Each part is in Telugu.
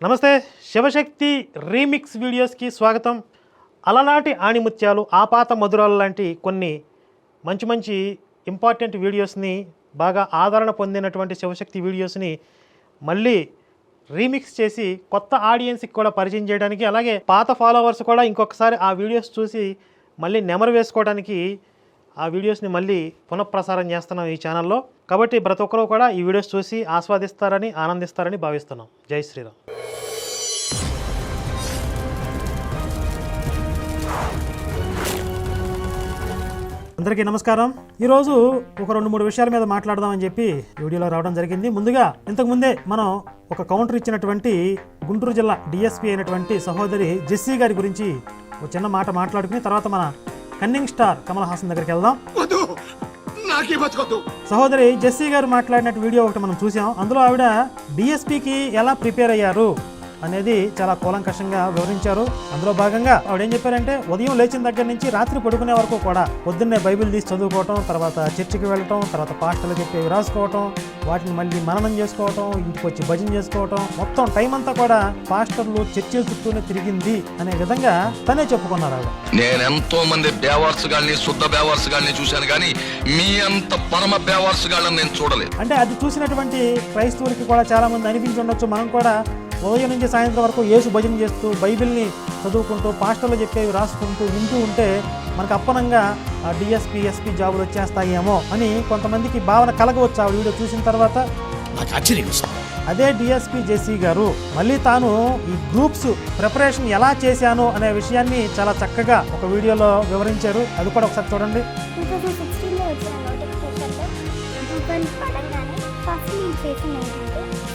నమస్తే శివశక్తి రీమిక్స్ వీడియోస్కి స్వాగతం. అలనాటి ఆణిముత్యాలు ఆపాత మధురాలు లాంటి కొన్ని మంచి మంచి ఇంపార్టెంట్ వీడియోస్ని బాగా ఆదరణ పొందినటువంటి శివశక్తి వీడియోస్ని మళ్ళీ రీమిక్స్ చేసి కొత్త ఆడియన్స్కి కూడా పరిచయం చేయడానికి అలాగే పాత ఫాలోవర్స్ కూడా ఇంకొకసారి ఆ వీడియోస్ చూసి మళ్ళీ నెమరు వేసుకోవడానికి ఆ వీడియోస్ని మళ్ళీ పునఃప్రసారం చేస్తున్నాం ఈ ఛానల్లో. కాబట్టి ప్రతి ఒక్కరూ కూడా ఈ వీడియోస్ చూసి ఆస్వాదిస్తారని ఆనందిస్తారని భావిస్తున్నాం. జై శ్రీరామ్. అందరికీ నమస్కారం. ఈరోజు ఒక రెండు మూడు విషయాల మీద మాట్లాడదామని చెప్పి వీడియోలో రావడం జరిగింది. ముందుగా ఇంతకు ముందే మనం ఒక కౌంటర్ ఇచ్చినటువంటి గుంటూరు జిల్లా డిఎస్పీ అయినటువంటి సహోదరి జెస్సీ గారి గురించి ఒక చిన్న మాట మాట్లాడుకుని తర్వాత మన కన్నింగ్ స్టార్ కమల్ హాసన్ దగ్గరికి వెళ్దాం. నాకే బతకొద్దు. సహోదరి జెస్సీ గారు మాట్లాడినట్టు వీడియో ఒకటి మనం చూసాం. అందులో ఆవిడ డిఎస్పీకి ఎలా ప్రిపేర్ అయ్యారు? అనేది చాలా కూలంకషంగా వివరించారు. అందులో భాగంగా ఆవిడ ఏం చెప్పారంటే ఉదయం లేచిన దగ్గర నుంచి రాత్రి పడుకునే వరకు కూడా పొద్దున్నే బైబిల్ తీసి చదువుకోవటం తర్వాత చర్చికి వెళ్ళటం తర్వాత పాస్టర్లు చెప్పి రాసుకోవటం వాటిని మళ్ళీ మననం చేసుకోవటం ఇంటికి వచ్చి భజన చేసుకోవటం మొత్తం టైం అంతా కూడా పాస్టర్లు చర్చిల చుట్టూనే తిరిగింది అనే విధంగా తనే చెప్పుకున్నారు ఆవిడ. నేనెంతో మంది బేవార్సుగాల్ని శుద్ధ బేవార్సుగాల్ని చూశాను కానీ మీ అంత పరమ బేవార్సుగాళ్ళని నేను చూడలేదు. అంటే అది చూసినటువంటి క్రైస్తవులకి కూడా చాలా మంది అనిపించి ఉండొచ్చు. మనం కూడా ఉదయం నుంచి సాయంత్రం వరకు యేసు భజన చేస్తూ బైబిల్ని చదువుకుంటూ పాస్టర్లు చెప్పేవి రాసుకుంటూ వింటూ ఉంటే మనకు అప్పనంగా డిఎస్పీ ఎస్పీ జాబులు వచ్చేస్తాయేమో అని కొంతమందికి భావన కలగవచ్చు ఆ వీడియో చూసిన తర్వాత. నాకు ఆశ్చర్యం వేస్తుంది. అదే డిఎస్పీ జేసీ గారు మళ్ళీ తాను ఈ గ్రూప్స్ ప్రిపరేషన్ ఎలా చేశాను అనే విషయాన్ని చాలా చక్కగా ఒక వీడియోలో వివరించారు. అది కూడా ఒకసారి చూడండి. ఫస్ట్ నేను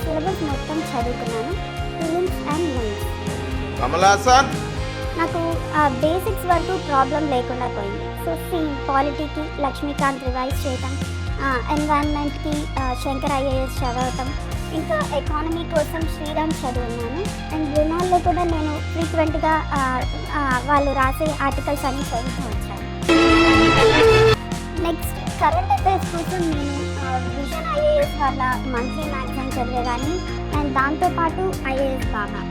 సిలబస్ మొత్తం చదువుకున్నాను. అండ్ మెయిన్స్ కమల్ హాసన్ నాకు ఆ బేసిక్స్ వరకు ప్రాబ్లం లేకుండా పోయింది. సో సీన్ పాలిటీకి లక్ష్మీకాంత్ రివైజ్ చేయటం ఎన్వైరన్మెంట్కి శంకర్ ఐఏఎస్ చదవటం ఇంకా ఎకానమీ కోసం శ్రీరామ్ చదువున్నాను. అండ్ రుణాల్లో కూడా నేను ఫ్రీక్వెంట్గా వాళ్ళు రాసే ఆర్టికల్స్ అన్ని చదువుతూ వచ్చాను. నెక్స్ట్ కరెంట్ అఫైర్స్ కోసం నేను విజన్ ఐఏఎస్ వాళ్ళ మంత్లీ మ్యాగజైన్ చదివేదాన్ని దాంతోపాటు ఐఏఎస్ బాగా.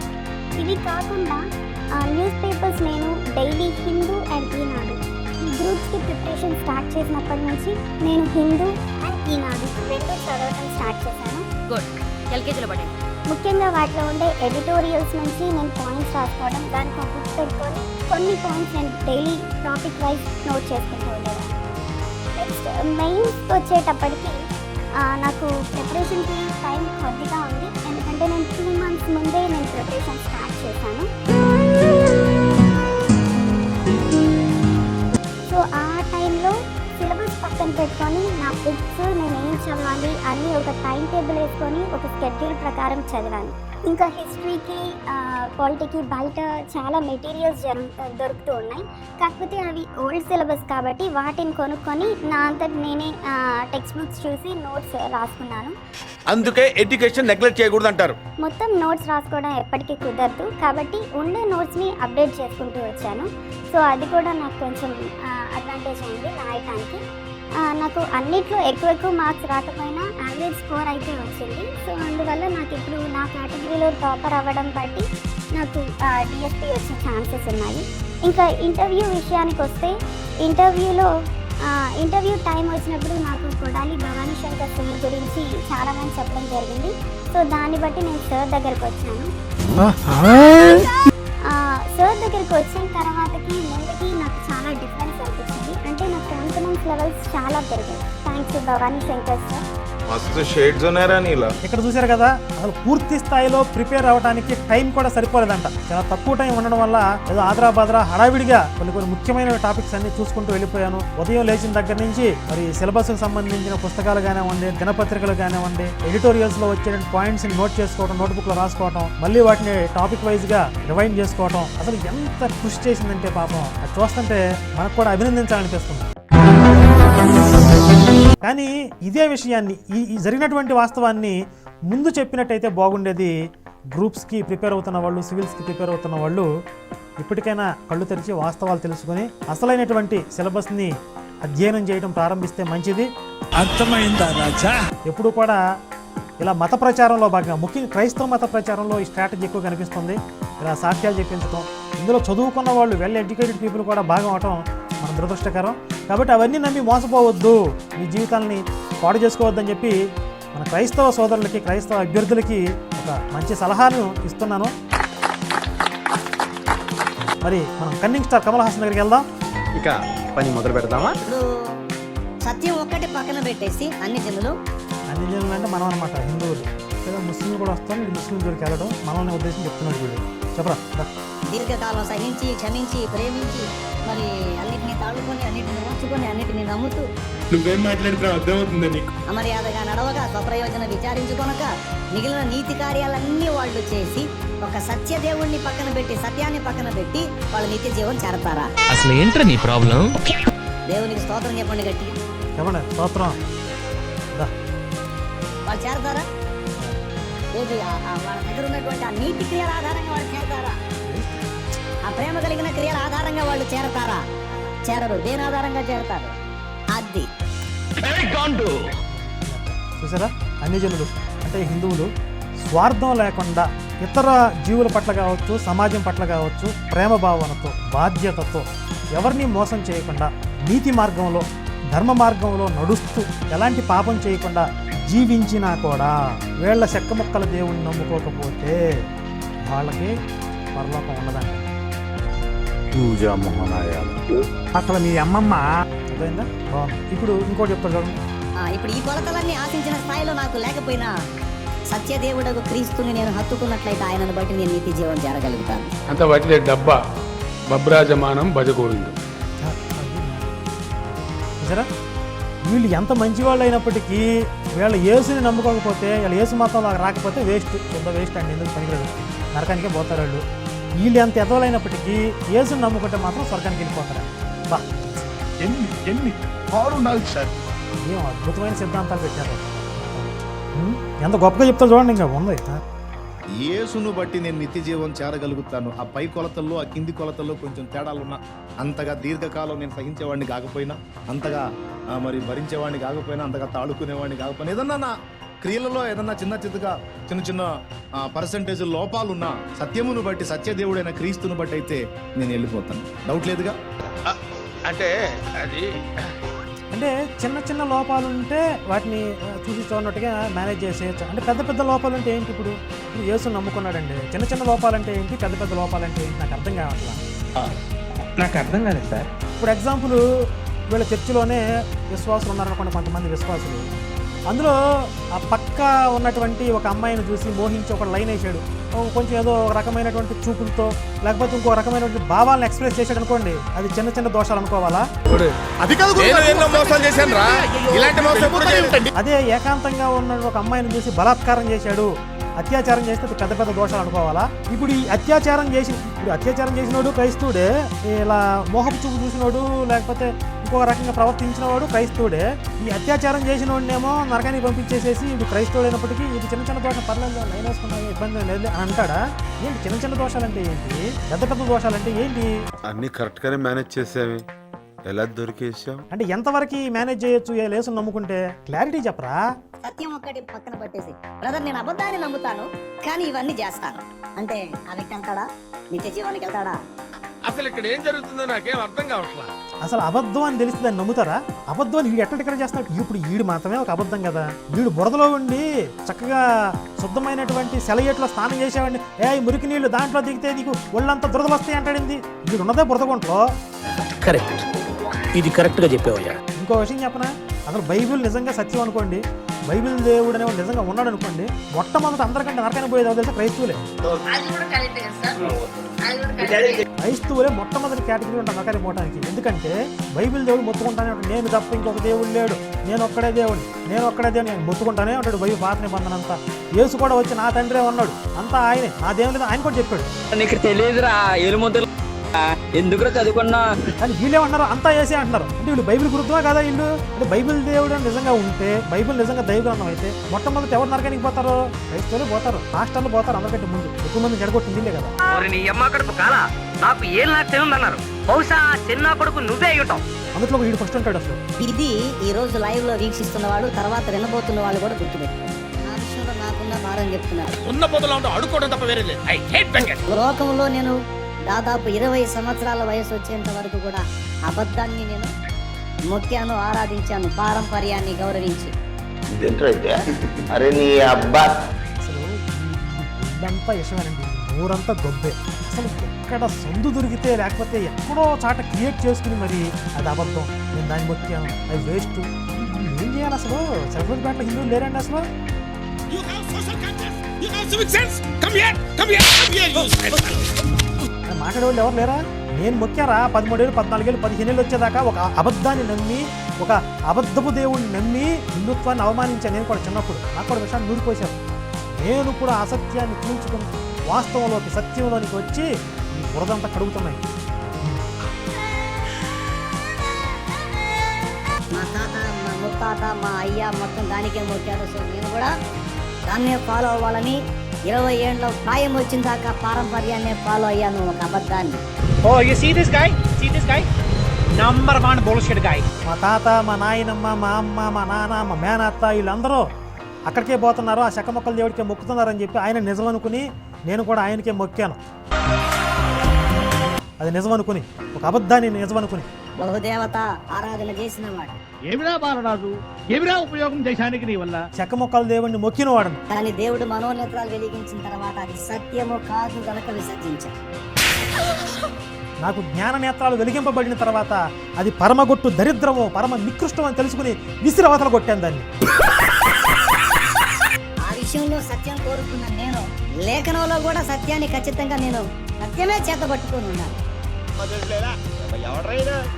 ఇవి కాకుండా న్యూస్ పేపర్స్ నేను డైలీ హిందూ అండ్ ఈనాడు. ఈ గ్రూప్స్కి ప్రిపరేషన్ స్టార్ట్ చేసినప్పటి నుంచి నేను హిందూ అండ్ ఈనాడు రెండు చదవటం స్టార్ట్ చేశాను. గుడ్. ఎల్కేజీలో పడింది ముఖ్యంగా వాటిలో ఉండే ఎడిటోరియల్స్ నుంచి నేను పాయింట్స్ రాసుకోవడం దానికి ఒక బుక్ పెట్టుకొని కొన్ని పాయింట్స్ నేను డైలీ టాపిక్ వైజ్ నోట్ చేసుకుంటూ ఉండేదాన్ని నెక్స్ట్ మెయిన్స్కి వచ్చేటప్పటికి నాకు ప్రిపరేషన్కి టైం కొద్దిగా ఉంది. అంటే నేను టూ మంత్స్ ముందే నేను ప్రిపరేషన్ స్టార్ట్ చేశాను సో ఆ టైంలో సిలబస్ పక్కన పెట్టుకొని నా బుక్స్ నేను ఏం చదవాలి అన్నీ ఒక టైం టేబుల్ వేసుకొని ఒక స్కెడ్యూల్ ప్రకారం చదివాను. ఇంకా హిస్టరీకి పాలిటీకి బయట చాలా మెటీరియల్స్ జరు దొరుకుతూ ఉన్నాయి. కాకపోతే అవి ఓల్డ్ సిలబస్ కాబట్టి వాటిని కొనుక్కొని నా అంతటి నేనే టెక్స్ట్ బుక్స్ చూసి నోట్స్ రాసుకున్నాను. అందుకే ఎడ్యుకేషన్ నెగ్లెక్ట్ చేయకూడదు అంటారు మొత్తం నోట్స్ రాసుకోవడం ఎప్పటికీ కుదరదు. కాబట్టి ఉండే నోట్స్ని అప్డేట్ చేసుకుంటూ వచ్చాను. సో అది కూడా నాకు కొంచెం అడ్వాంటేజ్ అయింది రాయటానికి. నాకు అన్నిట్లో ఎక్కువ ఎక్కువ మార్క్స్ రాకపోయినా యావరేజ్ స్కోర్ అయితే వచ్చింది. సో అందువల్ల నాకు ఇప్పుడు నా కేటగిరీలో టాపర్ అవ్వడం బట్టి నాకు డిఎస్పీ వచ్చే ఛాన్సెస్ ఉన్నాయి. ఇంకా ఇంటర్వ్యూ విషయానికి వస్తే ఇంటర్వ్యూలో ఇంటర్వ్యూ టైం వచ్చినప్పుడు నాకు కొడాలి భవానీ శంకర్ సార్ గురించి చాలా మంది చెప్పడం జరిగింది. సో దాన్ని బట్టి నేను సార్ దగ్గరకు వచ్చాను. సార్ దగ్గరికి వచ్చిన తర్వాతకి ముందుకి నాకు చాలా డిఫరెన్స్ అనిపించింది. అంటే నా కాన్ఫిడెన్స్ లెవెల్స్ చాలా పెరిగాయి. Thanks Bhavani Shankar sir. మస్తు షేడ్స్ ఉన్నారా నీలా. ఇక్కడ చూశారు కదా అసలు పూర్తి స్థాయిలో ప్రిపేర్ అవడానికి టైం కూడా సరిపోలేదంట. చాలా తక్కువ టైం ఉండడం వల్ల ఏదో ఆదరా బాదరా హడావిడిగా కొన్ని కొన్ని ముఖ్యమైన టాపిక్స్ అన్ని చూసుకుంటూ వెళ్ళిపోయాను. ఉదయం లేచిన దగ్గర నుంచి మరి సిలబస్కు సంబంధించిన పుస్తకాలు కానివ్వండి దినపత్రికలు కానివ్వండి ఎడిటోరియల్స్లో వచ్చే పాయింట్స్ని నోట్ చేసుకోవడం నోట్బుక్లో రాసుకోవడం మళ్ళీ వాటిని టాపిక్ వైజ్గా రివైండ్ చేసుకోవడం అసలు ఎంత కృషి చేసిందంటే పాపం. అది చూస్తుంటే మనకు కూడా అభినందించాలనిపిస్తుంది. కానీ ఇదే విషయాన్ని ఈ జరిగినటువంటి వాస్తవాన్ని ముందు చెప్పినట్టయితే బాగుండేది గ్రూప్స్కి ప్రిపేర్ అవుతున్న వాళ్ళు సివిల్స్కి ప్రిపేర్ అవుతున్న వాళ్ళు ఇప్పటికైనా కళ్ళు తెరిచి వాస్తవాలు తెలుసుకొని అసలైనటువంటి సిలబస్ని అధ్యయనం చేయడం ప్రారంభిస్తే మంచిది. అర్థమైందా రాజా? ఎప్పుడు కూడా ఇలా మత ప్రచారంలో భాగంగా ముఖ్యంగా క్రైస్తవ మత ప్రచారంలో ఈ స్ట్రాటజీ ఎక్కువ కనిపిస్తుంది. ఇలా సాక్ష్యాలు చెప్పించడం ఇందులో చదువుకున్న వాళ్ళు వెల్ ఎడ్యుకేటెడ్ పీపుల్ కూడా భాగం అవటం మన దురదృష్టకరం. కాబట్టి అవన్నీ నమ్మి మోసపోవద్దు. మీ జీవితాన్ని పాడు చేసుకోవద్దని చెప్పి మన క్రైస్తవ సోదరులకి క్రైస్తవ అభ్యర్థులకి ఒక మంచి సలహాను ఇస్తున్నాను. మరి మనం కన్నింగ్ స్టార్ కమల్ హాసన్ దగ్గరికి వెళ్దాం. ఇక పని మొదలు పెడదామా? ఇప్పుడు సత్యం ఒక్కటి పక్కన పెట్టేసి అన్ని జనులు. అన్ని జనులు అంటే మనం అనమాట హిందువులు. లేదా ముస్లింలు కూడా వస్తాం ముస్లిం దగ్గరికి వెళ్ళడం మనల్ని ఉద్దేశం చెప్తున్నాడు వీడు. చెప్పరా. దీర్ఘకాలం సహించి క్షమించి ప్రేమించి మరి అన్నిటిని తాళుకొని అన్నిటిని ఓర్చుకొని అన్నిటిని నమ్ముతూ నువ్వేం మాట్లాడుతున్నావు అర్థమవుతుంది నీకు? అమర్యాదగా నడవగా స్వప్రయోజన విచారించుకొనక మిగిలిన నీతి కార్యాలన్నీ వాళ్ళు చేసి ఒక సత్యదేవుణ్ణి పక్కన పెట్టి సత్యాన్ని పక్కన పెట్టి వాళ్ళు నిత్య జీవం చేరతారా? అసలు ఏంట్రా నీ ప్రాబ్లం? దేవునికి స్తోత్రం చెప్పండి గట్టి చెప్పండి స్తోత్రం. దా. వాళ్ళు చేరతారా? ఏది ఆ- ఆ వాళ్ళ దగ్గర ఉన్నటువంటి ఆ నీతి క్రియల ఆధారంగా వాళ్ళు చేరతారా? ఆ ప్రేమ కలిగిన క్రియల ఆధారంగా వాళ్ళు చేరతారా? చేరరు. దేని ఆధారంగా చేరతారు? అది. చూసారా? అన్ని జనులు అంటే హిందువులు స్వార్థం లేకుండా ఇతర జీవుల పట్ల కావచ్చు సమాజం పట్ల కావచ్చు ప్రేమ భావనతో బాధ్యతతో ఎవరిని మోసం చేయకుండా నీతి మార్గంలో ధర్మ మార్గంలో నడుస్తూ ఎలాంటి పాపం చేయకుండా జీవించినా కూడా వీళ్ళ చెక్క ముక్కల దేవుణ్ణి నమ్ముకోకపోతే వాళ్ళకి పరలోకం ఉండదంట పూజా మోహనాయాలు అసలు మీ అమ్మమ్మ? అర్థమైందా? ఇప్పుడు ఇంకోటి చూడండి ఆ, ఇప్పుడు ఈ కొలతలన్నీ ఆశించిన స్థాయిలో నాకు లేకపోయినా సత్యదేవుడకు క్రీస్తుని నేను హత్తుకున్నట్లయితే ఆయనను బట్టి నేను నీతి జీవం చేరగలుగుతాను అంత వదిలే డబ్బా బబ్రాజమానం భజగోవిందు. వీళ్ళు ఎంత మంచి వాళ్ళు అయినప్పటికీ వీళ్ళ యేసుని నమ్ముకోకపోతే వీళ్ళ యేసు మతంలో రాకపోతే వేస్ట్ శుద్ధ వేస్ట్ అండి ఎందుకు పనికిరాదు? నరకానికే పోతారు వాళ్ళు. వీళ్ళు ఎంత ఎదవలైనప్పటికీ యేసుని నమ్ముకుంటే మాత్రం స్వర్గానికి వెళ్ళిపోతారు. బా. ఎన్ని ఎన్ని దారుణాలు సార్. ఏం అద్భుతమైన సిద్ధాంతాలు పెట్టారు? ఎంత గొప్పగా చెప్తారు చూడండి ఇంకా ఉంది. యేసును బట్టి నేను నిత్య జీవం చేరగలుగుతాను. ఆ పై కొలతల్లో ఆ కింది కొలతల్లో కొంచెం తేడాలున్నా అంతగా దీర్ఘకాలం నేను సహించేవాడిని కాకపోయినా అంతగా మరి భరించేవాడిని కాకపోయినా అంతగా తాడుకునేవాడిని కాకపోయినా ఏదన్నా నా క్రియలలో ఏదన్నా చిన్న చిన్నగా చిన్న చిన్న పర్సంటేజ్ లోపాలున్నా సత్యమును బట్టి సత్యదేవుడైన క్రీస్తును బట్టి అయితే నేను వెళ్ళిపోతాను. డౌట్ లేదుగా? అంటే అది అంటే చిన్న చిన్న లోపాలు ఉంటే వాటిని చూసి చూడనట్టుగా మేనేజ్ చేసేయచ్చు. అంటే పెద్ద పెద్ద లోపాలు అంటే ఏంటి ఇప్పుడు? ఇప్పుడు యేసు నమ్ముకున్నాడండి. చిన్న చిన్న లోపాలు అంటే ఏంటి? పెద్ద పెద్ద లోపాలు అంటే ఏంటి? నాకు అర్థం కావట్లా? నాకు అర్థం కాలేదు సార్. ఇప్పుడు ఎగ్జాంపుల్ వీళ్ళ చర్చిలోనే విశ్వాసులు ఉన్నారనుకోండి కొంతమంది విశ్వాసులు. అందులో ఆ పక్క ఉన్నటువంటి ఒక అమ్మాయిని చూసి మోహించి ఒక లైన్ వేసాడు కొంచెం ఏదో ఒక రకమైనటువంటి చూపులతో లేకపోతే ఇంకో రకమైనటువంటి భావాలను ఎక్స్ప్రెస్ చేశాడు అనుకోండి అది చిన్న చిన్న దోషాలు అనుకోవాలా? అది ఏకాంతంగా ఉన్న ఒక అమ్మాయిని చూసి బలాత్కారం చేశాడు. అత్యాచారం చేస్తే అది పెద్ద పెద్ద దోషాలు అనుకోవాలా? ఇప్పుడు ఈ అత్యాచారం చేసి ఇప్పుడు అత్యాచారం చేసినోడు క్రైస్తవుడే ఇలా మోహపు చూపు చూసినోడు లేకపోతే ఇంకొక రకంగా ప్రవర్తించిన వాడు క్రైస్తవుడే. ఈ అత్యాచారం చేసిన వాడినేమో నరకానికి పంపించేసేసి ఇది క్రైస్తవుడు అయినప్పటికీ ఇది చిన్న చిన్న దోషం పర్లేదు లైన్ వేసుకున్నా ఇబ్బంది లేదు అని అంటాడా? ఏంటి చిన్న చిన్న దోషాలు అంటే ఏంటి? పెద్ద పెద్ద దోషాలు అంటే ఏంటి? అన్ని కరెక్ట్ గానే మేనేజ్ చేసావి. ఎలా దొరికేసాం అంటే ఎంతవరకు మేనేజ్ చేయొచ్చు ఏ లేసు నమ్ముకుంటే? క్లారిటీ చెప్పరా? సత్యం ఒక్కటి పక్కన పట్టేసి బ్రదర్ నేను అబద్ధాన్ని నమ్ముతాను కానీ ఇవన్నీ చేస్తాను. అంటే ఆ వ్యక్తి వెళ్తాడా నిత్య జీవానికి వెళ్తాడా? అసలు ఇక్కడ ఏం జరుగుతుందో నాకేం అర్థం కావట్లా. అసలు అబద్ధం అని తెలిసి దాన్ని నమ్ముతారా? అబద్ధం అని వీడు ఎక్కడ చేస్తున్నాడు? ఇప్పుడు వీడు మాత్రమే ఒక అబద్ధం కదా. వీడు బురదలో ఉండి చక్కగా శుద్ధమైనటువంటి సెలయేట్లో స్నానం చేసేవాడిని. ఏ మురికి నీళ్ళు దాంట్లో దిగితే నీకు ఒళ్ళంతా దురదలు వస్తాయి అంటాడింది. వీడు ఉన్నదే బురదగుంట్లో కరెక్ట్. ఇది కరెక్ట్గా ఇంకో విషయం చెప్పనా? అసలు బైబిల్ నిజంగా సత్యం అనుకోండి బైబిల్ దేవుడు అనేవాడు నిజంగా ఉన్నాడు అనుకోండి మొట్టమొదటి అందరికంటే నరకానికి పోయేది తెలుసా? క్రైస్తవులే. క్రైస్తవులే మొట్టమొదటి కేటగిరీ ఉంటాను నరకానికి పోవడానికి ఎందుకంటే బైబిల్ దేవుడు మొత్తుకుంటానే ఉంటాడు. నేను తప్ప ఇంకొక దేవుడు లేడు. నేను ఒక్కడే దేవుడు. నేను ఒక్కడే దేవుడు. నేను మొత్తుకుంటానే ఉంటాడు. బైబిల్ పాత నిబంధన అంతా యేసు కూడా వచ్చి నా తండ్రే ఉన్నాడు. అంతా ఆయనే. నా దేవుడు ఆయన కూడా చెప్పాడు. నీకు తెలియదురా ఎలుముద్దలు ఎందుకు చదువుకున్నా? కానీ వీళ్ళేమన్నారు అంతా వేసే అంటున్నారు. అంటే వీళ్ళు బైబిల్ గురుతువా కదా వీళ్ళు? అంటే బైబిల్ దేవుడు అని నిజంగా ఉంటే బైబిల్ నిజంగా దైవగ్రంథం అయితే మొట్టమొదటి ఎవరు నరకానికి పోతారు? క్రైస్తవులు పోతారు మాస్టర్లు పోతారు అందరికంటే ముందు. ఎక్కువ మంది చెడగొట్టింది వీళ్ళే కదా. నీ అమ్మ కడుపు కాలా? నాకు ఏం నాకు తెలియదన్నారు బహుశా చిన్న కొడుకు నువ్వే అయ్యుంటావు అందులో వీడు ఫస్ట్ ఉంటాడు అసలు. ఇది ఈ రోజు లైవ్లో వీక్షిస్తున్న వాళ్ళు తర్వాత వినబోతున్న వాళ్ళు కూడా చెప్తున్నారు. ఉన్న పొదలో ఉంటూ అడుక్కోవడం తప్ప వేరే లేదు. ఐ హేట్ బెంగర్ లోకంలో నేను దాదాపు ఇరవై సంవత్సరాల వయసు వచ్చేంత వరకు కూడా అబద్ధాన్ని నేను మొక్కాను ఆరాధించాను పారంపర్యాన్ని గౌరవించి. అరే నీ అబ్బా. అసలు ఇదంతా యశమేనండి ఊరంతా గొబ్బే అసలు ఎక్కడ సందు దొరికితే లేకపోతే ఎక్కడో చాట క్రియేట్ చేసుకుని మరి అది అబద్ధం. నేను దాన్ని మొక్కాను. అది వేస్ట్. ఏం చేయాలి అసలు? సరస్వతిపేటలో హిందువులు లేరండి అసలు? ఇక్కడ మాట్లాడేవాళ్ళు ఎవరు లేరా? నేను మొక్కారా? పదమూడేళ్ళు పద్నాలుగేళ్ళు పదిహేనేళ్ళు వచ్చేదాకా ఒక అబద్ధాన్ని నమ్మి ఒక అబద్ధపు దేవుడిని నమ్మి హిందుత్వాన్ని అవమానించాను నేను కూడా చిన్నప్పుడు. నాకు కూడా విషయాన్ని నూరిపోశాను నేను కూడా అసత్యాన్ని కూల్చుకుని వాస్తవంలోకి సత్యంలోనికి వచ్చి ఈ బురదంతా కడుగుతున్నాయి. మా తాత మా ముత్తాత మా అయ్య మొత్తం దానికే మొక్కారు సో నేను కూడా దాన్నే ఫాలో అవ్వాలని ఇరవై ఏళ్ళ ప్రాయం వచ్చిన దాకా పారంపర్యాన్నే ఫాలో అయ్యాను ఒక అబద్ధాన్ని. ఓ you see this guy see this guy number one bullshit guy మా తాత మా నాయనమ్మ మా అమ్మ మా నాన్న మా మేనత్త వీళ్ళందరూ అక్కడికే పోతున్నారు. ఆ శక మొక్కల దేవుడికే మొక్కుతున్నారని చెప్పి ఆయన నిజం అనుకుని నేను కూడా ఆయనకే మొక్కాను. అది నిజం అనుకుని ఒక అబద్ధాన్ని నిజం అనుకుని బహుదేవత ఆరాధన చేసిన వాడు ఏమిరా బాలరాజు? ఏమిరా ఉపయోగం దేశానికి నీ వల్ల? చెక్క మొక్కల దేవుడిని మొక్కిన వాడను కానీ దేవుడు మనోనేత్రాలు వెలిగించిన తర్వాత అది సత్యము కాదు గనక విసర్జించాడు. నాకు జ్ఞాన నేత్రాలు వెలిగింపబడిన తర్వాత అది పరమగొట్టు దరిద్రము పరమ నికృష్టం అని తెలుసుకుని విసిరవతలు కొట్టాను దాన్ని. ఆ విషయంలో సత్యం కోరుకున్న నేను లేఖనంలో కూడా సత్యాన్ని ఖచ్చితంగా నేను సత్యమే చేతబట్టుకొని ఉన్నాను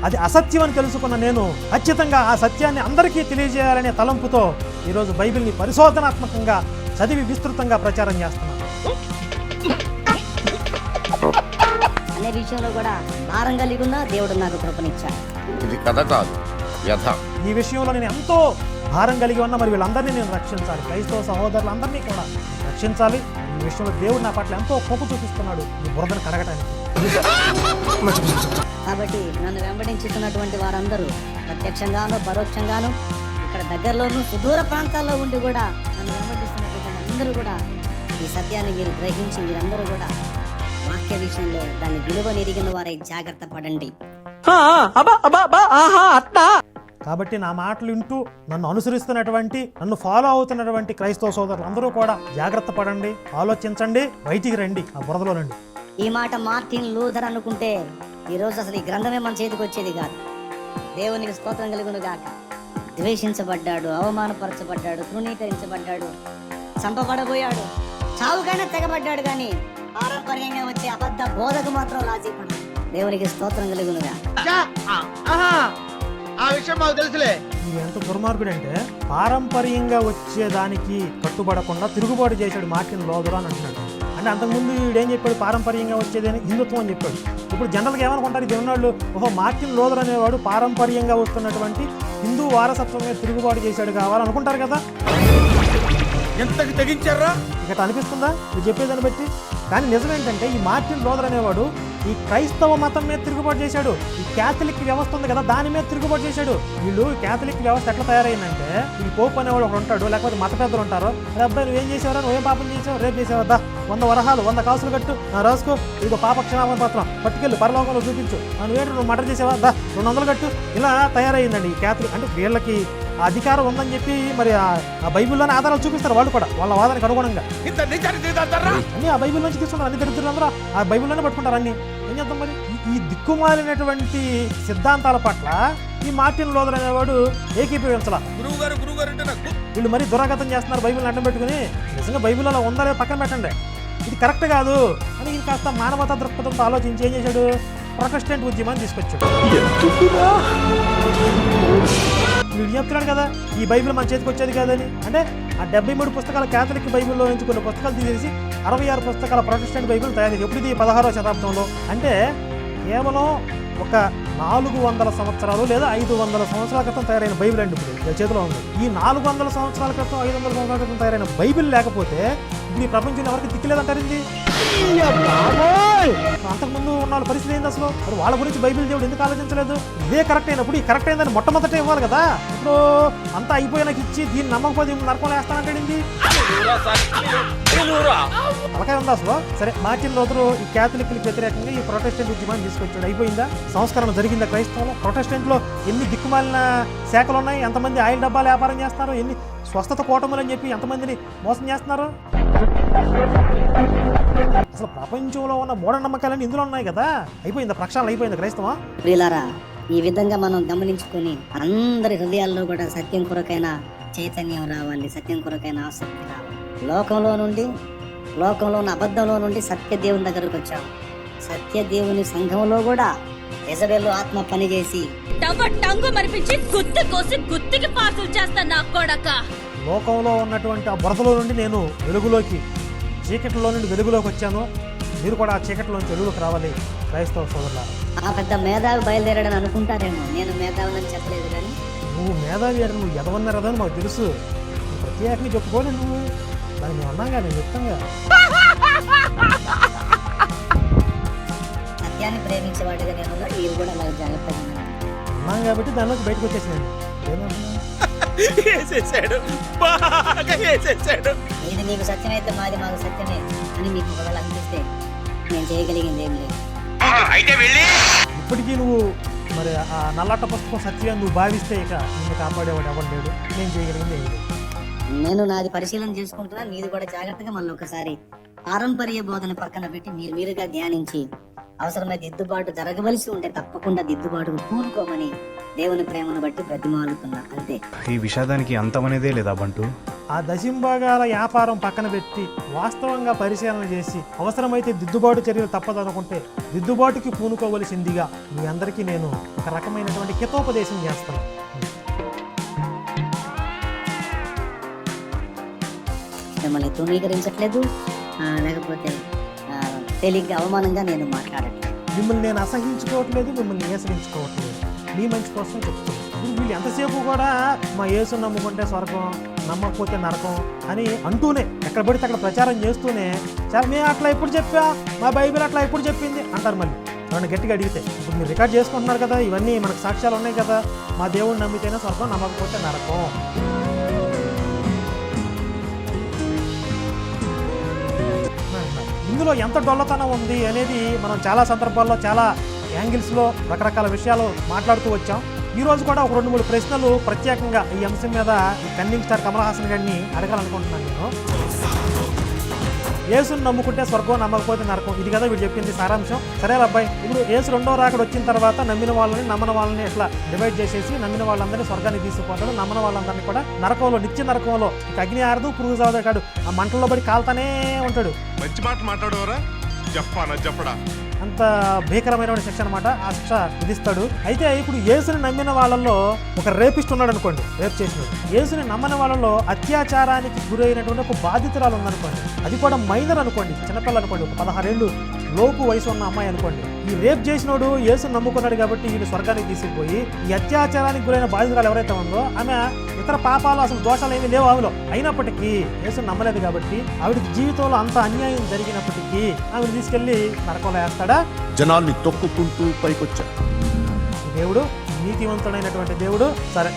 అది అసత్యం అని తెలుసుకున్న నేను ఖచ్చితంగా ఆ సత్యాన్ని అందరికీ తెలియజేయాలనే తలంపుతో ఈరోజు బైబిల్ని పరిశోధనాత్మకంగా చదివి విస్తృతంగా ప్రచారం చేస్తున్నాను. అనే విషయంలో కూడా భారం కలిగి ఉన్నా దేవుడు నాకు కృపనిచ్చాడు. ఇది కథ కాదు ఈ విషయంలో నేను ఎంతో భారం కలిగి ఉన్న మరి వీళ్ళందరినీ నేను రక్షించాలి. క్రైస్తవ సహోదరులందరినీ కూడా రక్షించాలి. ఈ విషయంలో దేవుడు నా పట్ల ఎంతో కోప చూపిస్తున్నాడు ఈ బురదను కడగటానికి. కాబట్టి నన్ను వెంబడించుతున్నటువంటి వారందరూ ప్రత్యక్షంగాను పరోక్షంగాను ఇక్కడ దగ్గరలోను సుదూర ప్రాంతాల్లో ఉండి కూడా నన్ను వెంబడిస్తున్నటువంటి అందరూ కూడా ఈ సత్యాన్ని మీరు గ్రహించి మీరందరూ కూడా వాక్య విషయంలో దాని విలువ ఎరిగిన వారై జాగ్రత్త పడండి. కాబట్టి నా మాటలు వింటూ నన్ను అనుసరిస్తున్నటువంటి నన్ను ఫాలో అవుతున్నటువంటి క్రైస్తవ సోదరులు అందరూ కూడా జాగ్రత్త పడండి ఆలోచించండి బయటికి రండి ఆ బురదలో రండి. ఈ మాట మార్టిన్ లూథర్ అనుకుంటే ఈ రోజు అసలు ఈ గ్రంథమే మన చేతికి వచ్చేది కాదు. దేవునికి స్తోత్రం కలుగును గాక ద్వేషించబడ్డాడు అవమానపరచబడ్డాడు తృణీకరించబడ్డాడు చంపబడబోయాడు చావుకైనా తెగబడ్డాడు కానీ పారంపర్యంగా వచ్చే అబద్ధ బోధకు మాత్రం రాజీ దేవునికి స్తోత్రం కలుగునుగా ఆ విషయం మాకు తెలుసులే. ఇది ఎంత దుర్మార్గుడు అంటే పారంపర్యంగా వచ్చేదానికి కట్టుబడకుండా తిరుగుబాటు చేశాడు మార్టిన్ లోదరు అని అంటున్నాడు. అంటే అంతకుముందు వీడు ఏం చెప్పాడు? పారంపర్యంగా వచ్చేది అని హిందుత్వం అని చెప్పాడు. ఇప్పుడు జనరల్గా ఏమనుకుంటారు? ఇది ఉన్నాళ్ళు ఓహో మార్టిన్ లోదర్ అనేవాడు పారంపర్యంగా వస్తున్నటువంటి హిందూ వారసత్వమే తిరుగుబాటు చేశాడు కావాలనుకుంటారు కదా? ఎంతకి తెగించారా? ఇక్కడ అనిపిస్తుందా? మీరు చెప్పేదాన్ని బట్టి. కానీ నిజమేంటంటే ఈ మార్టిన్ లోదర్ అనేవాడు ఈ క్రైస్తవ మతం మీద తిరుగుబాటు చేశాడు. ఈ క్యాథలిక్ వ్యవస్థ ఉంది కదా దాని మీద తిరుగుబాటు చేశాడు. వీళ్ళు క్యాథలిక్ వ్యవస్థ ఎట్లా తయారైందంటే ఈ పోప్ అనేవాడు ఒకడు ఉంటాడు లేకపోతే మత పెద్దలు ఉంటారు. అరే అబ్బాయి నువ్వేం చేసావరా? నువ్వేం పాపం చేసావు రేపు చేసావద్దా వంద వరహాలు వంద కాసులు కట్టు నా రాసుకో ఇదిగో పాప క్షమాపణ పత్రం పట్టుకెళ్ళి పరలోకంలో చూపించు. నువ్వేంటి నువ్వు మటర్ చేసావా? దా రెండు వందలు కట్టు. ఇలా తయారైందండి ఈ క్యాథలిక్. అంటే వీళ్ళకి అధికారం ఉందని చెప్పి మరి ఆ- బైబిల్లోనే ఆధారాలు చూపిస్తారు వాళ్ళు కూడా వాళ్ళ వాదనకు అనుగుణంగా. అన్ని ఆ బైబిల్ నుంచి తీసుకుంటారు అన్ని దరిద్రులు అందరూ ఆ బైబిల్లోనే పట్టుకుంటారు అన్ని. చేద్దాం మరి? ఈ- దిక్కుమాలినటువంటి సిద్ధాంతాల పట్ల ఈ మార్టిన్ లోదర్ అనేవాడు ఏకీభవించాల. గారు గురువు గారు అంటే నాకు వీళ్ళు మరీ దురాగతం చేస్తున్నారు బైబిల్ అడ్డం పెట్టుకుని. నిజంగా బైబిల్ అలా ఉందా లేదా పక్కన పెట్టండి. ఇది కరెక్ట్ కాదు. అని ఈయన కాస్త మానవతా దృక్పథంతో ఆలోచించి ఏం చేశాడు? ప్రొటెస్టెంట్ ఉద్యమాన్ని తీసుకొచ్చాడు. వీడు చెప్తున్నాడు కదా ఈ బైబిల్ మన చేతికి వచ్చేది కాదని. అంటే ఆ డెబ్బై మూడు పుస్తకాల క్యాథలిక్ బైబిల్లో నుంచి కొన్ని పుస్తకాలు తీసేసి అరవై ఆరు పుస్తకాల ప్రొటెస్టెంట్ బైబిల్ తయారు ఎప్పుడు ఇది పదహారవ శతాబ్దంలో అంటే కేవలం ఒక నాలుగు వందల సంవత్సరాలు లేదా ఐదు వందల సంవత్సరాల క్రితం తయారైన బైబిల్ అండి ఇప్పుడు. చేతిలో ఉంది. ఈ నాలుగు వందల సంవత్సరాల క్రితం ఐదు వందల సంవత్సరాల క్రితం తయారైన బైబిల్ లేకపోతే ఈ ప్రపంచంలో ఎవరికి దిక్కులేదంటారు ఇది అంతకుముందు ఉన్న వాళ్ళ పరిస్థితి ఏంది అసలు? మరి వాళ్ళ గురించి బైబిల్ దేవుడు ఎందుకు ఆలోచించలేదు? ఇదే కరెక్ట్ అయినప్పుడు ఈ కరెక్ట్ అయిందని మొట్టమొదట ఇవ్వాలి కదా? ఇప్పుడు అంతా అయిపోయినాక ఇచ్చి దీన్ని నమ్మకపోతే నరకం వేస్తానంటాడు ఏంది తలకాయ ఉందా అసలు? సరే మార్టిన్ లోతురు ఈ క్యాథలిక్లకు వ్యతిరేకంగా ఈ ప్రొటెస్టెంట్ ఉద్యమాన్ని తీసుకొచ్చాడు. అయిపోయిందా? సంస్కరణ జరిగిందా క్రైస్తవంలో? ప్రొటెస్టెంట్లో ఎన్ని దిక్కుమాలిన శాఖలు ఉన్నాయి ఎంతమంది ఆయిల్ డబ్బాలు వ్యాపారం చేస్తున్నారు? ఎన్ని స్వస్థత కూటములు అని చెప్పి ఎంతమందిని మోసం చేస్తున్నారు? అసలు ప్రపంచంలో ఉన్న మూఢనమ్మకాలన్నీ ఇందులో ఉన్నాయి కదా? అయిపోయిందా? ప్రక్షాళన అయిపోయిందా క్రైస్తవం? ప్రియులారా ఈ విధంగా మనం గమనించుకొని అందరి హృదయాల్లో కూడా సత్యం కొరకైన చైతన్యం రావాలి సత్యం కొరకైన ఆసక్తి రావాలి. లోకంలో నుండి లోకంలో ఉన్న అబద్ధంలో నుండి సత్య దేవుని దగ్గరకు వచ్చాం. సత్య దేవుని సంఘంలో కూడా ఎజబెల్లు ఆత్మ పనిచేసి టంగ టంగు మరిపించి గుత్తి కోసి గుత్తికి పార్సల్ చేస్తా నా కొడక. లోకంలో ఉన్నటువంటి ఆ బురదలో నుండి నేను వెలుగులోకి చీకటిలో నుండి వెలుగులోకి వచ్చాను. మీరు కూడా ఆ చీకటిలోంచి వెలుగులోకి రావాలి. క్రైస్తవ సోదరులారా. ఆ పెద్ద మేధావి బయలుదేరాడని అనుకుంటారేమో. నేను మేధావులని చెప్పలేదు కానీ. నువ్వు మేధావి అని నువ్వు ఎదవన్నారు కదా అని మాకు తెలుసు. నువ్వు ప్రత్యేకంగా చెప్పుకోలే నువ్వు. మరి మేము అన్నాగా నేను చెప్తాంగా సత్యాన్ని ప్రేమించేవాడిగా నేను కూడా అలా జాగ్రత్తగా ఉండండి. అన్నాం కాబట్టి దానిలోకి బయటకు వచ్చేసినాను. ఏమన్నా? వేసేసాడు బాగా వేసేసాడు ఇది మీకు సత్యమైతే మాది మాకు సత్యమే అని మీకు ఒకవేళ అనిపిస్తే నేను చేయగలిగింది ఏం లేదు. అయితే వెళ్ళి. ఇప్పటికీ నువ్వు మరి ఆ నల్లట పుస్తకం సత్యం నువ్వు భావిస్తే ఇక నిన్ను కాపాడేవాడు ఎవరు లేడు. నేను చేయగలిగింది ఏం లేదు. నేను నాది పరిశీలన చేసుకుంటున్నా మీది కూడా జాగ్రత్తగా మళ్ళీ ఒకసారి పారంపర్య బోధన పక్కన పెట్టి మీరు మీరుగా ధ్యానించి అవసరమైన దిద్దుబాటు జరగవలసి ఉంటే తప్పకుండా దిద్దుబాటుకు పూనుకోమని దేవుని ప్రేమను బట్టి బ్రతిమాలుతున్నా అంతే. ఈ విషాదానికి అంతమనేదే లేదా బంటు? ఆ దశంభాగాల వ్యాపారం పక్కన పెట్టి వాస్తవంగా పరిశీలన చేసి అవసరమైతే దిద్దుబాటు చర్యలు తప్పదనుకుంటే దిద్దుబాటుకి పూనుకోవలసిందిగా మీ అందరికీ నేను ఒక రకమైనటువంటి హితోపదేశం చేస్తాను. మిమ్మల్ని తృణీకరించట్లేదు. ఆ, లేకపోతే తేలిగ్గా అవమానంగా నేను మాట్లాడట్లేదు. మిమ్మల్ని నేను అసహించుకోవట్లేదు మిమ్మల్ని ఏసరించుకోవట్లేదు మీ మంచి కోసం చెప్తున్నాను ఇప్పుడు వీళ్ళు ఎంతసేపు కూడా మా యేసు నమ్ముకుంటే స్వర్గం నమ్మకపోతే నరకం అని అంటూనే ఎక్కడ పడితే అక్కడ ప్రచారం చేస్తూనే చాలా మేము అట్లా ఎప్పుడు చెప్పా? మా బైబిల్ అట్లా ఎప్పుడు చెప్పింది? అంటారు మళ్ళీ. నన్ను గట్టిగా అడిగితే ఇప్పుడు మీరు రికార్డ్ చేసుకుంటున్నారు కదా ఇవన్నీ మనకు సాక్ష్యాలు ఉన్నాయి కదా మా దేవుడిని నమ్మితేనే స్వర్గం నమ్మకపోతే నరకం. ఇందులో ఎంత డొల్లతనం ఉంది అనేది మనం చాలా సందర్భాల్లో చాలా యాంగిల్స్లో రకరకాల విషయాలు మాట్లాడుతూ వచ్చాం. ఈ రోజు కూడా ఒక రెండు మూడు ప్రశ్నలు ప్రత్యేకంగా ఈ అంశం మీద ఈ కన్నింగ్ స్టార్ కమల్ హాసన్ గారిని అడగాలనుకుంటున్నాను నేను. ఏసును నమ్ముకుంటే స్వర్గం నమ్మకపోతే నరకం. ఇది కదా వీడు చెప్పింది సారాంశం. సరే అబ్బాయి ఇప్పుడు యేసు రెండో రాకడ వచ్చిన తర్వాత నమ్మిన వాళ్ళని నమ్మన వాళ్ళని ఇట్లా డివైడ్ చేసేసి నమ్మిన వాళ్ళందరినీ స్వర్గాన్ని తీసుకుపోతాడు. నమ్మన వాళ్ళందరినీ కూడా నరకంలో నిత్య నరకంలో. ఇక అగ్ని ఆరదు పురుగు సావదు కాడు. ఆ మంటల్లో పడి కాల్తానే ఉంటాడు. మంచి మాట మాట్లాడవరా? చెప్పానా చెప్పడా? అంత భీకరమైన శిక్ష అనమాట ఆ శిక్ష విధిస్తాడు. అయితే ఇప్పుడు యేసుని నమ్మిన వాళ్ళల్లో ఒక రేపిస్ట్ ఉన్నాడు అనుకోండి రేప్ చేసినాడు. యేసుని నమ్మని వాళ్ళలో అత్యాచారానికి గురైనటువంటి ఒక బాధితురాలు ఉందనుకోండి. అది కూడా మైనర్ అనుకోండి చిన్నపిల్ల అనుకోండి ఒక పదహారేళ్ళు లోపు వయసు ఉన్న అమ్మాయి అనుకోండి. ఈ రేప్ చేసినోడు యేసుని నమ్ముకున్నాడు కాబట్టి ఈయన స్వర్గానికి తీసుకుపోయి ఈ అత్యాచారానికి గురైన బాధితురాలు ఎవరైతే ఉందో ఆమె ఇతర పాపాలు అసలు దోషాలు ఏమీ లేవు ఆమెలో. అయినప్పటికీ యేసుని నమ్మలేదు కాబట్టి ఆవిడకి జీవితంలో అంత అన్యాయం జరిగినప్పటికీ ఆమెను తీసుకెళ్ళి నరకంలో వేస్తాడా? జనాల్ని తొక్కుకుంటూ పైకొచ్చా దేవుడు నీతివంతుడైనటువంటి దేవుడు. సరే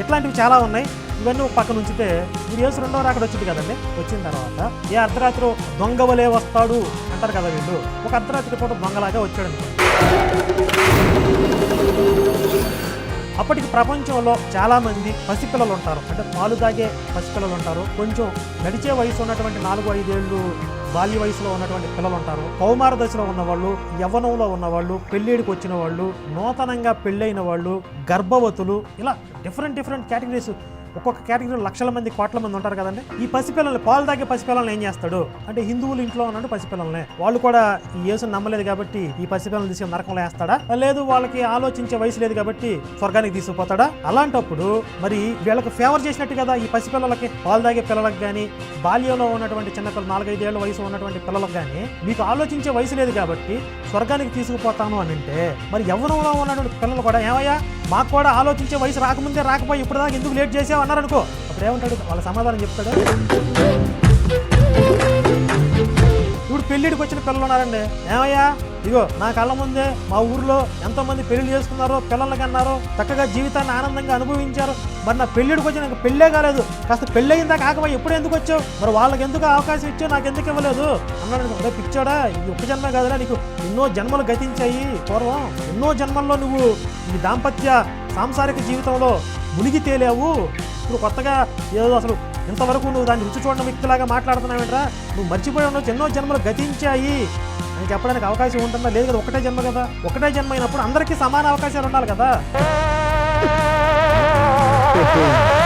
ఇట్లాంటివి చాలా ఉన్నాయి. ఇవన్నీ ఒక పక్కన ఉంచితే మీరు యేసు రెండో రాకడ వచ్చింది కదండి? వచ్చిన తర్వాత ఏ అర్ధరాత్రి దొంగవలే వస్తాడు అంటారు కదా వీళ్ళు. ఒక అర్ధరాత్రి పూట దొంగలాగా వచ్చాడు అప్పటికి ప్రపంచంలో చాలా మంది పసిపిల్లలు ఉంటారు. అంటే పాలు తాగే పసిపిల్లలు ఉంటారు. కొంచెం నడిచే వయసు ఉన్నటువంటి నాలుగు ఐదేళ్ళు బాల్య వయసులో ఉన్నటువంటి పిల్లలు ఉంటారు. కౌమార దశలో ఉన్నవాళ్ళు యవ్వనంలో ఉన్నవాళ్ళు పెళ్ళిడికి వచ్చిన వాళ్ళు నూతనంగా పెళ్ళైన వాళ్ళు గర్భవతులు ఇలా డిఫరెంట్ డిఫరెంట్ కేటగిరీస్ ఒక్కొక్క కేటగిరీలో లక్షల మంది కోట్ల మంది ఉంటారు కదండి. ఈ పసిపిల్లల్ని పాలు తాగే పసిపిల్లల్ని ఏం చేస్తాడు? అంటే హిందువులు ఇంట్లో ఉన్నాడు పసిపిల్లల్ని. వాళ్ళు కూడా ఈ యేసుని నమ్మలేదు కాబట్టి ఈ పసిపిల్లల్ని తీసుకుని నరకంలో వేస్తాడా? లేదు వాళ్ళకి ఆలోచించే వయసు లేదు కాబట్టి స్వర్గానికి తీసుకుపోతాడా? అలాంటప్పుడు మరి వీళ్ళకి ఫేవర్ చేసినట్టు కదా ఈ పసిపిల్లలకి పాలు తాగే పిల్లలకు కానీ బాల్యంలో ఉన్నటువంటి చిన్నపిల్లలు నాలుగైదేళ్ళ వయసు ఉన్నటువంటి పిల్లలకు కానీ మీకు ఆలోచించే వయసు లేదు కాబట్టి స్వర్గానికి తీసుకుపోతాను అని అంటే మరి యవ్వనంలో ఉన్నటువంటి పిల్లలు కూడా ఏమయ్యా? మాకు కూడా ఆలోచించే వయసు రాకముందే రాకపోయి ఇప్పుడు దాకా ఎందుకు లేట్ చేసావు అన్నారు అనుకో అప్పుడు ఏమంటాడు? వాళ్ళ సమాధానం చెప్తాడు. ఇప్పుడు పెళ్ళిడికి వచ్చిన పిల్లలు ఉన్నారండి. ఏమయ్యా? ఇగో నా కళ్ళ ముందే మా ఊర్లో ఎంతో మంది పెళ్ళి చేసుకున్నారో పిల్లలకి అన్నారో చక్కగా జీవితాన్ని ఆనందంగా అనుభవించారు. మరి నా పెళ్ళిడికి వచ్చి నాకు పెళ్ళే కాలేదు. కాస్త పెళ్ళి అయిందా కాకపోయి ఎప్పుడు ఎందుకు వచ్చావు? మరి వాళ్ళకి ఎందుకు అవకాశం ఇచ్చావు? నాకు ఎందుకు ఇవ్వలేదు? అన్నాడు అదే పిచ్చాడా ఇది ఒక్క జన్మ కాదురా నీకు. ఎన్నో జన్మలు గతించాయి పూర్వం. ఎన్నో జన్మల్లో నువ్వు నీ దాంపత్య సాంసారిక జీవితంలో మునిగి తేలావు. ఇప్పుడు కొత్తగా ఏదో అసలు ఇంతవరకు నువ్వు దాన్ని రుచి చూడడం వ్యక్తిలాగా మాట్లాడుతున్నావేంట్రా? నువ్వు మర్చిపోయి ఉండొచ్చు. ఎన్నో జన్మలు గతించాయి. అని చెప్పడానికి అవకాశం ఉంటుందా? లేదు కదా ఒకటే జన్మ కదా. ఒకటే జన్మ అయినప్పుడు అందరికీ సమాన అవకాశాలు ఉండాలి కదా.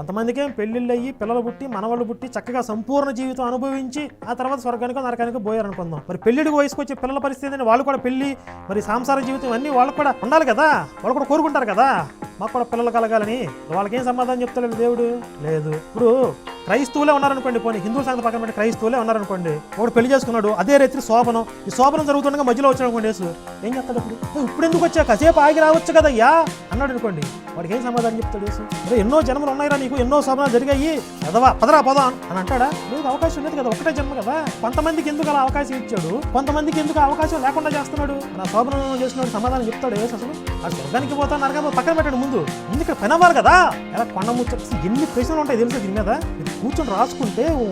కొంతమందికి పెళ్ళిళ్ళు అయ్యి పిల్లలు పుట్టి మనవాళ్ళు పుట్టి చక్కగా సంపూర్ణ జీవితం అనుభవించి ఆ తర్వాత స్వర్గానికో నరకానికో పోయారనుకుందాం. మరి పెళ్ళిడికి వయసుకొచ్చి పిల్లల పరిస్థితి వాళ్ళు కూడా పెళ్ళి మరి సంసార జీవితం అన్నీ వాళ్ళకి కూడా ఉండాలి కదా? వాళ్ళు కూడా కోరుకుంటారు కదా? మాకు కూడా పిల్లలు కలగాలని. వాళ్ళకేం సమాధానం చెప్తలేదు దేవుడు? లేదు. ఇప్పుడు క్రైస్తవులే ఉన్నారనుకోండి పోనీ హిందువుల సంగతి పక్కన పెట్టి క్రైస్తవులే ఉన్నారనుకోండి. ఒకడు పెళ్ళి చేసుకున్నాడు అదే రైతు శోభనం. ఈ శోభనం జరుగుతుండగా మధ్యలో వచ్చాడు అనుకోండి యేసు ఏం చెప్తాడు ఇప్పుడు? ఇప్పుడు ఎందుకు వచ్చా కాసేపు ఆగి రావచ్చు కదయ్యా? అన్నాడు అనుకోండి వాడికి ఏం సమాధానం చెప్తాడు యేసు అరే ఎన్నో జన్మలు ఉన్నాయిరా నీకు ఎన్నో శోభనాలు జరిగాయి. ఎదవా పదరా పదా అని అంటాడా? లేదు అవకాశం లేదు కదా ఒకటే జన్మ కదా. కొంతమందికి ఎందుకు అలా అవకాశం ఇచ్చాడు? కొంతమందికి ఎందుకు అవకాశం లేకుండా చేస్తున్నాడు? నా శోభనం చేసినాడు సమాధానం చెప్తాడు యేసు అసలు. అది స్వర్గానికి పోతా నరకంలో పక్కన పెట్టండి ముందు. ముందు ఇక్కడ కదా. ఎలా కొండ ముచ్చ ఎన్ని ప్రశ్నలు ఉంటాయి తెలుసు దీని మీద? కూర్చొని రాసుకుంటే ఓ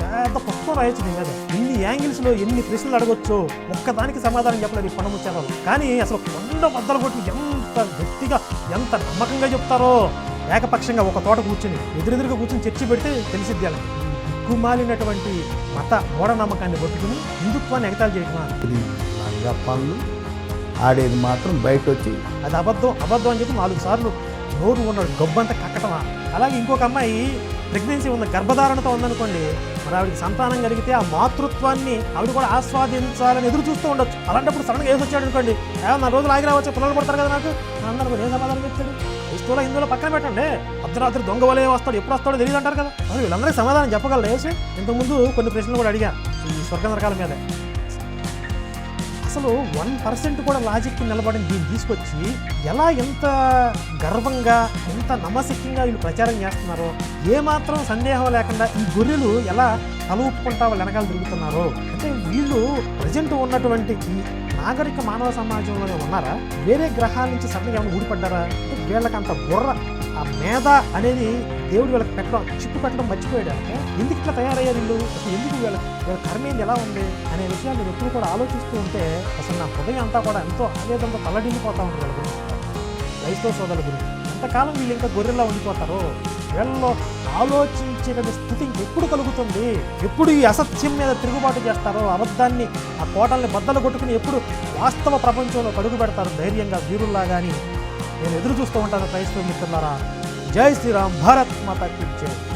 పెద్ద పుస్తకం రాయొచ్చు దీని మీద. ఎన్ని యాంగిల్స్లో ఎన్ని ప్రశ్నలు అడగొచ్చు ఒక్కదానికి సమాధానం చెప్పలేదు ఈ కొండ ముచ్చారాలు కానీ అసలు కొండ బద్దలు కొట్టి ఎంత గట్టిగా ఎంత నమ్మకంగా చెప్తారో. ఏకపక్షంగా ఒక తోట కూర్చుని ఎదురెదురుగా కూర్చుని చర్చి పెడితే తెలిసిద్ది. ఈ దిక్కుమాలినటువంటి మత మూఢనమ్మకాన్ని పట్టుకుని హిందుత్వాన్ని ఎగతాలు చేయటమా? ఇది ఆడేది మాత్రం బయట వచ్చి అది అబద్ధం అబద్ధం అని చెప్పి నాలుగు సార్లు నోరు ఉన్నాడు గొబ్బంతా కక్కటమా? అలాగే ఇంకొక అమ్మాయి ప్రెగ్నెన్సీ ఉన్న గర్భధారణతో ఉందనుకోండి మరి ఆవిడకి సంతానం కలిగితే ఆ మాతృత్వాన్ని ఆవిడ కూడా ఆస్వాదించాలని ఎదురు చూస్తూ ఉండొచ్చు. అలాంటప్పుడు సడన్గా వేసి వచ్చాడు అనుకోండి నా రోజులు ఆగి రావచ్చు? పిల్లలు పడతారు కదా నాకు. అందరూ ఏ సమాధానం చెప్తాడు? క్రైస్తవుల హిందువుల పక్కన పెట్టండి. అర్ధరాత్రి దొంగ వలే వస్తాడు ఎప్పుడు వస్తాడో తెలియదు అంటారు కదా. మరి వీళ్ళందరికీ సమాధానం చెప్పగలరు వేసి ఇంతకుముందు కొన్ని ప్రశ్నలు కూడా అడిగా ఈ స్వర్గ నరకాల మీద. అసలు వన్ పర్సెంట్ కూడా లాజిక్కి నిలబడిన దీన్ని తీసుకొచ్చి ఎలా ఎంత గర్వంగా ఎంత నమ్మశక్యంగా వీళ్ళు ప్రచారం చేస్తున్నారో ఏమాత్రం సందేహం లేకుండా ఈ గొర్రెలు ఎలా తలూపుకుంటా వాళ్ళు వెనకాల తిరుగుతున్నారో. అంటే వీళ్ళు ప్రజెంట్ ఉన్నటువంటి ఈ నాగరిక మానవ సమాజంలోనే ఉన్నారా? వేరే గ్రహాల నుంచి సడన్గా ఏమైనా ఊడిపడ్డారా? వీళ్ళకంత వీళ్ళకి అంత బుర్ర ఆ మేధ అనేది దేవుడు వీళ్ళకి పెట్టడం చిప్పు పెట్టడం మర్చిపోయాడు అంటే ఎందుకు ఇట్లా తయారయ్యారు వీళ్ళు? అసలు ఎందుకు వీళ్ళ వీళ్ళ కర్మ ఏంది? ఎలా ఉంది? అనే విషయాన్ని నేను ఎప్పుడు కూడా ఆలోచిస్తూ ఉంటే అసలు నా హృదయం అంతా కూడా ఎంతో ఆవేదంతో తల్లడిల్లిపోతా ఉంటుంది వాళ్ళ గురించి. క్రైస్తవ సోదరుల గురించి. ఎంతకాలం వీళ్ళు ఇంకా గొర్రెల్లా ఉండిపోతారో? వీళ్ళలో ఆలోచించేటువంటి స్థితి ఎప్పుడు కలుగుతుంది? ఎప్పుడు ఈ అసత్యం మీద తిరుగుబాటు చేస్తారో? అబద్ధాన్ని ఆ కోటల్ని బద్దలు కొట్టుకుని ఎప్పుడు వాస్తవ ప్రపంచంలో కడుగు పెడతారు? ధైర్యంగా వీరుల్లా కానీ నేను ఎదురు చూస్తూ ఉంటాను క్రైస్తవ మిత్రులారా. జై శ్రీరామ్ భారత్ మాతా కీ జై.